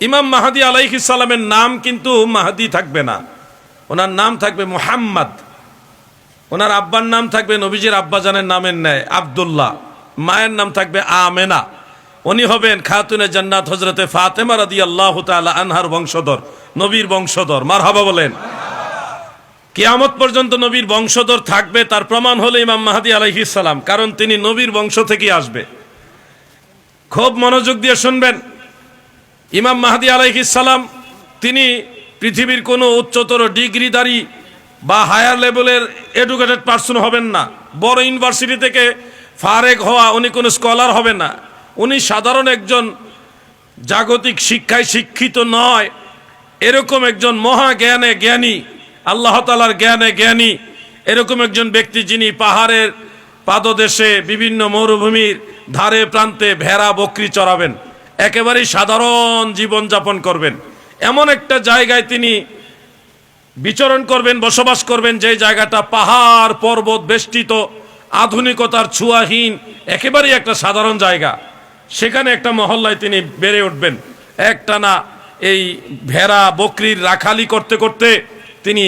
ইমাম মাহাদি আলাইহিসালামের নাম কিন্তু মাহাদি থাকবে না। ওনার নাম থাকবে মুহাম্মদ। ওনার আব্বার নাম থাকবে নবীজির আব্বাজানের নামের ন্যায়, আবদুল্লাহ। মায়ের নাম থাকবে আমেনা। উনি হবেন খাতুনে জান্নাত হজরতে ফাতেমা রাদি আল্লাহ তালা আনহার বংশধর, নবীর বংশধর। মার হাবা বলেন। কিয়ামত পর্যন্ত নবীর বংশধর থাকবে, তার প্রমাণ হলো ইমাম মাহাদি আলাইহিসালাম কারণ তিনি নবীর বংশ থেকেই আসবে। খুব মনোযোগ দিয়ে শুনবেন। ইমাম মাহাদি আলাইহিসালাম তিনি পৃথিবীর কোনো উচ্চতর ডিগ্রিদারি বা হায়ার লেভেলের এডুকেটেড পার্সন হবেন না। বড় ইউনিভার্সিটি থেকে ফারেক হওয়া উনি কোনো স্কলার হবেন না। উনি সাধারণ একজন জাগতিক শিক্ষায় শিক্ষিত নয়, এরকম একজন মহা জ্ঞানে জ্ঞানী, আল্লাহ তালার জ্ঞানে জ্ঞানী, এরকম একজন ব্যক্তি যিনি পাহাড়ের পাদদেশে বিভিন্ন মরুভূমির ধারে প্রান্তে ভেড়া বকরি চড়াবেন। একেবারেই সাধারণ জীবন যাপন করবেন। এমন একটা জায়গায় তিনি বিচরণ করবেন, বসবাস করবেন, যে জায়গাটা পাহাড় পর্বত বেষ্টিত, আধুনিকতার ছোঁয়াহীন, একেবারেই একটা সাধারণ জায়গা। সেখানে একটা মহল্লায় তিনি বেড়ে উঠবেন। একটানা এই ভেড়া বকরির রাখালি করতে করতে তিনি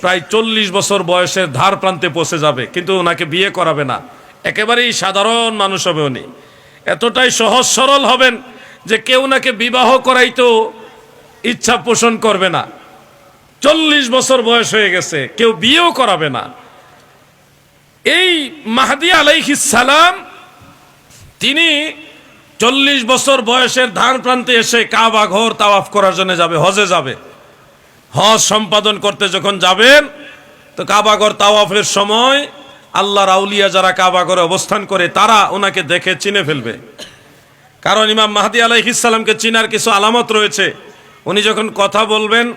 প্রায় চল্লিশ বছর বয়সের ধার প্রান্তে পৌঁছে যাবে, কিন্তু ওনাকে বিয়ে করাবে না। একেবারেই সাধারণ মানুষ হবে উনি। এতটাই সহজ সরল হবেন যে কেউ নাকে বিবাহ করাইতেও ইচ্ছা পোষণ করবে না। চল্লিশ বছর বয়স হয়ে গেছে, কেউ বিয়েও করাবে না। এই মাহাদি আলাইহিসালাম তিনি চল্লিশ বছর বয়সের ধান প্রান্তে এসে কাবা ঘর তাওয়াফ করার জন্য যাবে, হজে যাবে। হজ সম্পাদন করতে যখন যাবেন, তো কাবাগর তাওয়াফের সময় আল্লাহর আউলিয়া যারা কাবাগরে অবস্থান করে, তারা ওনাকে দেখে চিনে ফেলবে। কারণ ইমাম মাহাদি আলাইহিসাল্লামকে চিনার কিছু আলামত রয়েছে। উনি যখন কথা বলবেন,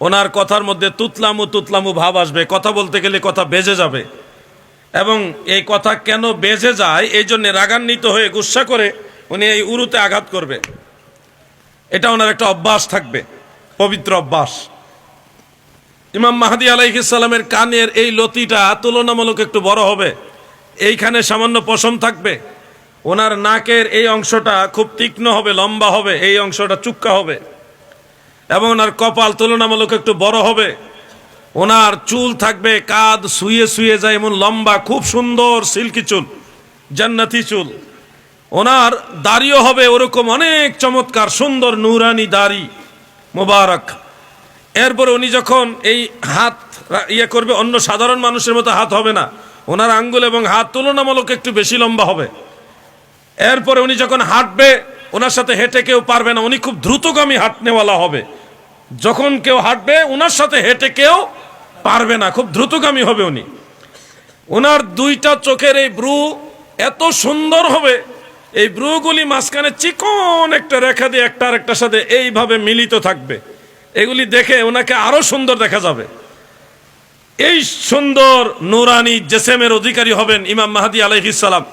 ওনার কথার মধ্যে তুতলামু তুতলামু ভাব আসবে। কথা বলতে গেলে কথা বেজে যাবে। এবং এই কথা কেন বেজে যায়, এই জন্যে রাগান্বিত হয়ে গুসা করে উনি এই উরুতে আঘাত করবে। এটা ওনার একটা অভ্যাস থাকবে, পবিত্র অভ্যাস। ইমাম মাহাদি আলাইহিসাল্লামের কানের এই লতিটা তুলনামূলক একটু বড় হবে। এইখানে সামান্য পশম থাকবে। ওনার নাকের এই অংশটা খুব তীক্ষ্ণ হবে, লম্বা হবে, এই অংশটা চুক্কা হবে। এবং ওনার কপাল তুলনামূলক একটু বড় হবে। ওনার চুল থাকবে কাদ শুয়ে শুয়ে যায় এমন লম্বা, খুব সুন্দর সিল্কি চুল, জান্নাতি চুল। ওনার দাড়িও হবে ওরকম অনেক চমৎকার, সুন্দর নুরানি দাড়ি, মোবারক। এরপরে উনি যখন এই হাত ইয়ে করবে, অন্য সাধারণ মানুষের মতো হাত হবে না। ওনার আঙ্গুল এবং হাত তুলনামূলক একটু বেশি লম্বা হবে। এরপরে উনি যখন হাঁটবে, ওনার সাথে হেঁটে কেউ পারবে না, উনি খুব দ্রুতগামী হাঁটনেওয়ালা হবে। যখন কেউ হাঁটবে ওনার সাথে হেঁটে কেউ পারবে না, খুব দ্রুতগামী হবে উনি। ওনার দুইটা চোখের এই ব্রু এত সুন্দর হবে, এই ব্রুগুলি মাঝখানে চিকন একটা রেখা দিয়ে একটা আরেকটার সাথে এইভাবে মিলিত থাকবে। এগুলি দেখে ওনাকে আরও সুন্দর দেখা যাবে। এই সুন্দর নুরানি জেসেমের অধিকারী হবেন ইমাম মাহাদি আলাইহিসালাম